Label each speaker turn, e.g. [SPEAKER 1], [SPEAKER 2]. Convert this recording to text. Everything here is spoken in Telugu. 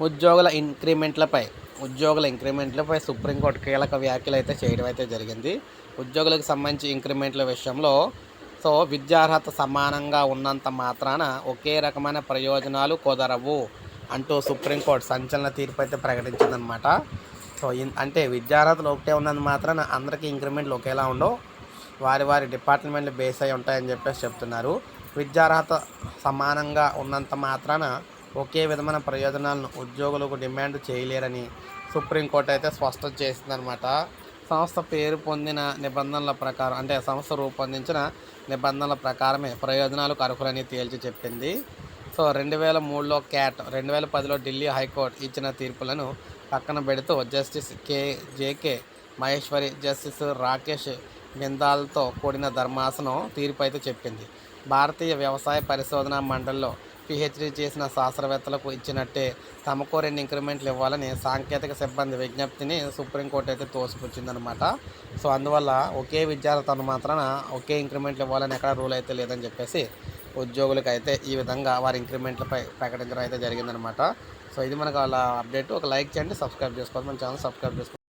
[SPEAKER 1] ఉద్యోగుల ఇంక్రిమెంట్లపై ఉద్యోగుల ఇంక్రిమెంట్లపై సుప్రీంకోర్టు కీలక వ్యాఖ్యలు అయితే చేయడం అయితే జరిగింది. ఉద్యోగులకు సంబంధించి ఇంక్రిమెంట్ల విషయంలో సో విద్యార్హత సమానంగా ఉన్నంత మాత్రాన ఒకే రకమైన ప్రయోజనాలు కుదరవు అంటూ సుప్రీంకోర్టు సంచలన తీర్పు అయితే ప్రకటించిందనమాట సో అంటే విద్యార్హతలు ఒకటే ఉన్నంత మాత్రాన అందరికీ ఇంక్రిమెంట్లు ఒకేలా ఉండవు. వారి వారి డిపార్ట్మెంట్లు బేస్ అయి ఉంటాయని చెప్పేసి చెప్తున్నారు. విద్యార్హత సమానంగా ఉన్నంత మాత్రాన ఒకే విధమైన ప్రయోజనాలను ఉద్యోగులకు డిమాండ్ చేయలేరని సుప్రీంకోర్టు అయితే స్పష్టం చేసిందనమాట సంస్థ పేరు పొందిన నిబంధనల ప్రకారం అంటే సంస్థ రూపొందించిన నిబంధనల ప్రకారమే ప్రయోజనాలకు అర్హులని తేల్చి చెప్పింది. సో రెండు వేల మూడులో క్యాట్ రెండు వేల పదిలో ఢిల్లీ హైకోర్టు ఇచ్చిన తీర్పులను పక్కన పెడుతూ justice K J K Maheshwari justice Rakesh బిందాల్తో కూడిన ధర్మాసనం తీర్పు అయితే చెప్పింది. భారతీయ వ్యవసాయ పరిశోధన మండలిలో పిహెచ్డి చేసిన శాస్త్రవేత్తలకు ఇచ్చినట్టే తమకు రెండు ఇంక్రిమెంట్లు ఇవ్వాలని సాంకేతిక సిబ్బంది విజ్ఞప్తిని సుప్రీంకోర్టు అయితే తోసిపుచ్చిందనమాట సో అందువల్ల ఒకే విద్యార్థులను మాత్రాన ఒకే ఇంక్రిమెంట్లు ఇవ్వాలని ఎక్కడ రూల్ అయితే లేదని చెప్పేసి ఉద్యోగులకు అయితే ఈ విధంగా వారి ఇంక్రిమెంట్లపై ప్రకటించడం అయితే జరిగిందనమాట సో ఇది మనకు అలా అప్డేట్ ఒక లైక్ చేయండి సబ్స్క్రైబ్ చేసుకోవాలి మన ఛానల్ సబ్స్క్రైబ్ చేసుకోండి.